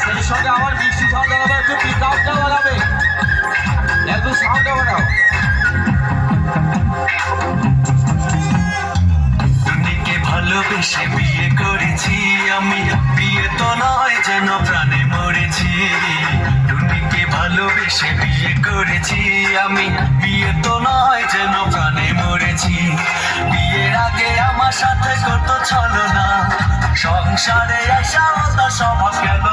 সঙ্গে আমার লাগাবে একটু একটু সাউন্ডটা ভালোবেসে বিয়ে করেছি। আমি বিয়ে তো নয় যেন প্রাণে মরেছি। দুনিকে ভালোবেসে বিয়ে করেছি। আমি বিয়ে তো নয় যেন প্রাণে মরেছি। বিয়ের আগে আমার সাথে কত ছলো না সংসারে আসা তার স্বভাব গেল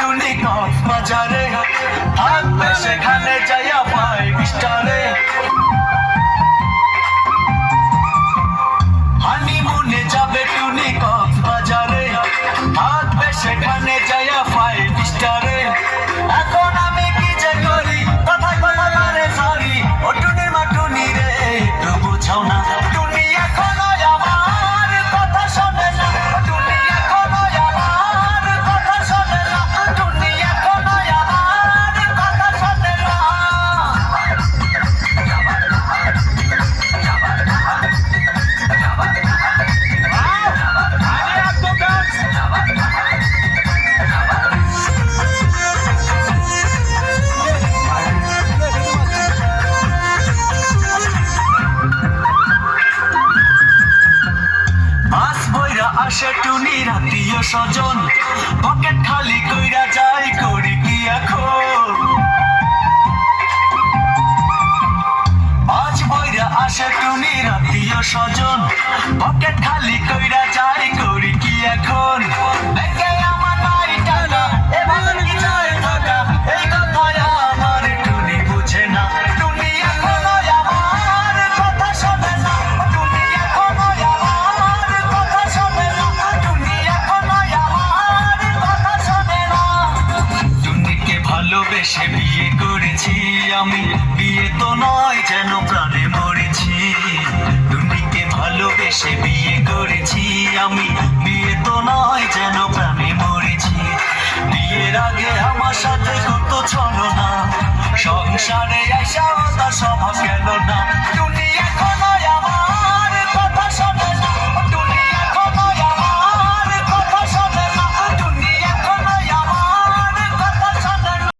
টুনি কক্সবাজারে থাকবে সেখানে যাইয়া পাই স্টারে আসে টুনি রাতীয় স্বজন। পকেট খালি কইরা যাই করি কি এখন? আজ বইরা আসে টুনি রাতীয় স্বজন। পকেট খালি কইরা যাই করি কি এখন? ভালোবেসে বিয়ে করেছি আমি। বিয়ে তো নয় যেন প্রাণে মরেছি। দুনিকে ভালোবেসে বিয়ে করেছি আমি। বিয়ে তো নয় যেন প্রাণে মরেছি। বিয়ের আগে আমার সাথে কত ছলো না সংসারে